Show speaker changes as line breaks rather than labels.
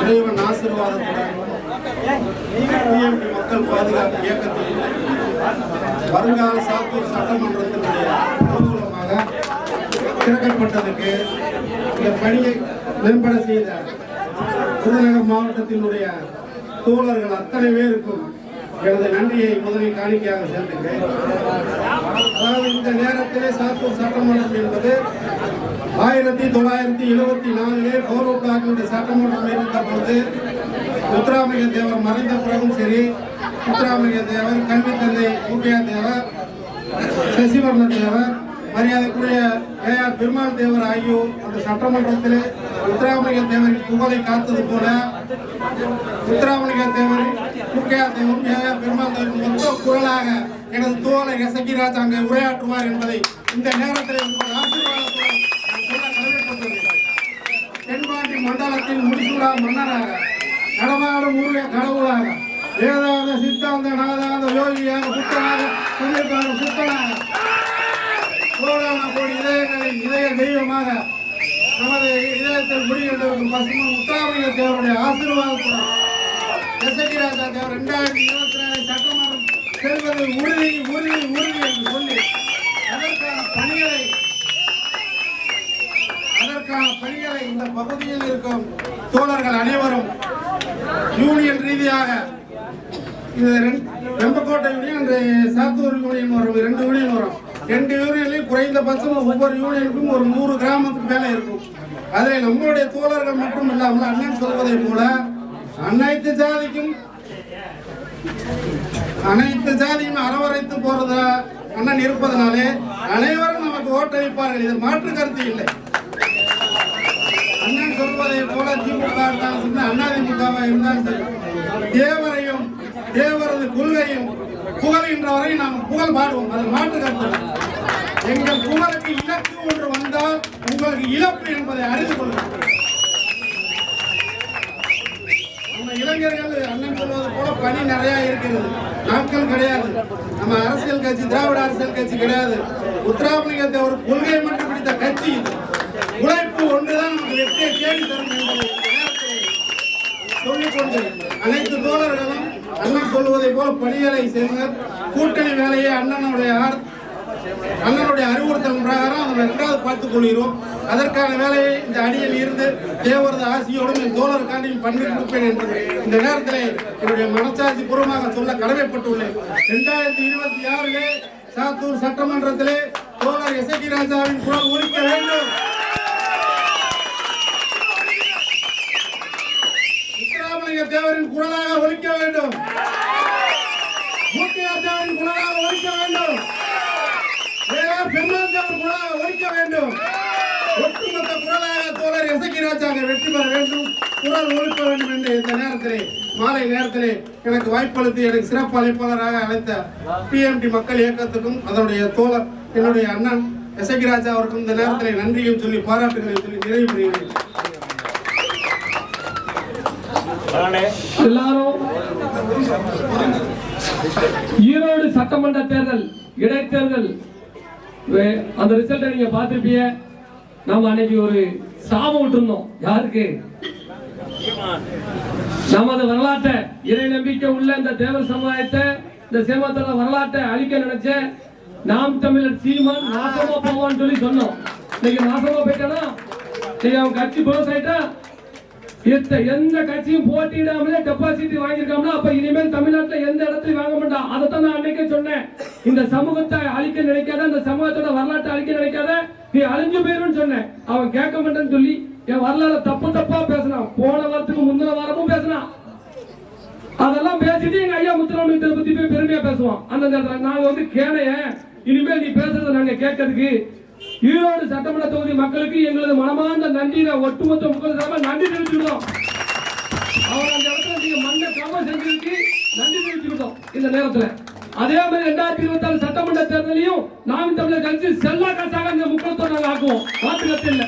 இறைவன் ஆசீர்வாதத்துடன் மக்கள் பாதுகாப்பு இயக்கத்தில் வருங்கால சாத்தூர் சட்டமன்றத்தினுடைய அனுகூலமாக திறக்கப்பட்டதற்கு இந்த பணியை மேம்பட செய்த புதுநகர் மாவட்டத்தினுடைய தோழர்கள் அத்தனை பேருக்கும் எனது நன்றியை முதலில் காணிக்கையாக செலுத்துகிறேன். அதாவது இந்த நேரத்திலே சாத்தூர் சட்டமன்றம் என்பது ஆயிரத்தி தொள்ளாயிரத்தி எழுபத்தி நாலிலே பௌரவ பிளாக்கினுடைய சட்டமன்றம் இருந்த பொழுது உத்தராமிக தேவர் மறைந்த பிறகும் சரி உத்தராமிக தேவர் கல்வி தந்தை ஊட்டியா தேவர் சசிவர்ண தேவர் மரியாதைக்குரிய ஏ ஆர் பெருமாள் தேவர் ஆகியோர் அந்த சட்டமன்றத்தில் முத்துராமலிங்க தேவரின் புகழை காத்தது போல முத்துராமலிங்க தேவரின் முக்கியா தேவரும் ஏ ஆர் பெருமாள் தேவரின் மொத்த குரலாக எனது தோழை எசகிராஜ் அங்கே உரையாற்றுவார் என்பதை இந்த நேரத்தில் உங்கள் ஆசீர்வாதத்துடன் நான் சொல்ல கடமைப்பட்டுள்ளேன் தென்பாண்டி மண்டலத்தின் முடிசூடா மன்னராக நடமாடும் உருளை கடவுளாக வேதாந்த சித்தாந்த நாதாந்த யோகியாக புத்தனாக புண்ணியக்கான சித்தனாக கோடான கோடி இதயங்களின் இதய தெய்வமாக நமது இதயத்தில் முடிகின்றிருக்கும் முத்தாமிய தேவருடைய ஆசீர்வாதத்துடன் தேவர் ரெண்டாயிரத்தி இருபத்தி நாலு சட்டமன்றம் செல்வது உறுதி உறுதி உறுதி என்று சொல்லி அதற்கான பணிகளை அதற்கான பணிகளை இந்த பகுதியில் இருக்கும் தோழர்கள் அனைவரும் யூனியன் ரீதியாக இது ரெண்டு- வெம்பக்கோட்டை யூனியன் சாத்தூர் யூனியன் வரும் ரெண்டு யூனியன் வரும் ரெண்டு யூனியன்லையும் குறைந்தபட்சம் ஒவ்வொரு யூனியனுக்கும் ஒரு நூறு கிராமத்துக்கு மேலே இருக்கும். அதில் நம்மளுடைய தோழர்கள் மட்டும் இல்லாமல் அண்ணன் சொல்வதை போல அனைத்து ஜாதிக்கும் அனைத்து ஜாதியும் அரவணைத்து போறதா அண்ணன் இருப்பதனாலே அனைவரும் நமக்கு ஓட்டளிப்பார்கள். இது மாற்று கருத்து இல்லை. அண்ணன் சொல்வதை போல திமுக இருந்தாலும் சரி அதிமுகவா இருந்தாலும் சரி. தேவரையும் தேவரது கொள்கையும் புகழ்கின்ற வரை நாம் புகழ் பாடுவோம். அது மாற்று கருத்து. எங்கள் புகழுக்கு இலக்கு ஒன்று வந்தால் உங்களுக்கு இழப்பு என்பதை அறிந்து கொள்ளுங்கள். நம்ம இளைஞர்கள் அண்ணன் சொல்வது போல பணி நிறைய இருக்கிறது. நாட்கள் கிடையாது. நம்ம அரசியல் கட்சி திராவிட அரசியல் கட்சி கிடையாது. உத்தராபலிங்கத்தை ஒரு கொள்கை மட்டும் பிடித்த கட்சி இது. உழைப்பு ஒன்றுதான் வெற்றியை தேடி தரும் என்பதை சொல்லிக்கொண்டு அனைத்து தோழர்களும் அண்ணன் சொல்வதை போல பணிகளை செய்தனர் கூட்டணி வேலையை அண்ணனுடைய ஆர்- அண்ணனுடைய அறிவுறுத்தல் பிரகாரம் நம்ம இரண்டாவது பார்த்துக் கொள்கிறோம். அதற்கான வேலையை இந்த அணியில் இருந்து தேவரது ஆசியோடும் என் தோழருக்காண்டியும் பண்ணி கொடுப்பேன் என்பது இந்த நேரத்தில் என்னுடைய மனசாட்சி பூர்வமாக சொல்ல கடமைப்பட்டுள்ளேன். இரண்டாயிரத்தி இருபத்தி ஆறிலே சாத்தூர் சட்டமன்றத்திலே தோழர் எசகி ராஜாவின் குரல் உறுப்பினர் வேண்டும் முத்துராமலிங்க தேவரின் குரலாக ஒலிக்க வேண்டும் மூர்த்தியார் தேவரின் குரலாக வேண்டும். வேளாண் பெருமாள் தேவர் வேண்டும். ஒட்டுமொத்த குரலாக தோழர் எசகி ராஜாங்க வெற்றி பெற வேண்டும். குரல் ஒலிக்க வேண்டும் என்று இந்த நேரத்திலே மாலை நேரத்திலே எனக்கு வாய்ப்பளித்து எனக்கு சிறப்பு அழைப்பாளராக அழைத்த பிஎம்டி மக்கள் இயக்கத்துக்கும் அதனுடைய தோழர் என்னுடைய அண்ணன் எசகி ராஜா அவருக்கும் இந்த நேரத்திலே நன்றியும் சொல்லி பாராட்டுகளை சொல்லி நிறைவு பெறுகிறேன்.
எல்லாரும் ஈரோடு சட்டமன்ற தேர்தல் இடைத்தேர்தல். அந்த ரிசல்ட்டை நீங்க பார்த்திருப்பீங்க. நாம அன்னைக்கு ஒரு சாபம் விட்டுருந்தோம். யாருக்கு? நமது வரலாற்றை இறை நம்பிக்கை உள்ள இந்த தேவர் சமுதாயத்தை இந்த சேமத்தோட வரலாற்றை அழிக்க நினைச்ச நாம் தமிழர் சீமான் நாசமா போவான்னு சொல்லி சொன்னோம். இன்னைக்கு நாசமா போயிட்டானா? அவன் கட்சி போஸ் ஆயிட்டா? எத்த எந்த கட்சியும் போட்டியிடாமலே டெபாசிட் வாங்கியிருக்காங்களோ அப்ப இனிமேல் தமிழ்நாட்டுல எந்த இடத்துலையும் வாங்க மாட்டான் தான் நான் அன்னைக்கே சொன்னேன். இந்த சமூகத்தை அழிக்க நினைக்காத இந்த சமூகத்தோட வரலாற்றை அழிக்க நினைக்காத நீ அழிஞ்சு போயிருன்னு சொன்னேன். அவன் கேட்க மாட்டேன்னு சொல்லி என் வரலாறு தப்பு தப்பா பேசினான். போன வாரத்துக்கு முந்தின வாரமும் பேசினான். அதெல்லாம் பேசிட்டு எங்க ஐயா முத்துராமலிங்கத்தை பத்தி போய் பெருமையா பேசுவான். அந்த நாங்க வந்து கேனைய இனிமேல் நீ பேசுறத நாங்க கேட்கறதுக்கு ஈரோடு சட்டமன்ற தொகுதி மக்களுக்கு எங்களது மனமார்ந்த நன்றியை ஒட்டுமொத்த முப்பது நன்றி தெரிவிச்சுக்கிட்டோம். அவர் அந்த இடத்துல நீங்க மண்ணை கவனம் செஞ்சதுக்கு நன்றி தெரிவிச்சுக்கிட்டோம் இந்த நேரத்துல. அதே மாதிரி ரெண்டாயிரத்தி இருபத்தி ஆறு சட்டமன்ற தேர்தலையும் நாம் தமிழர் கட்சி செல்லா காசாக இந்த முக்கியத்துவம் நாங்கள் ஆக்குவோம். மாற்று இல்லை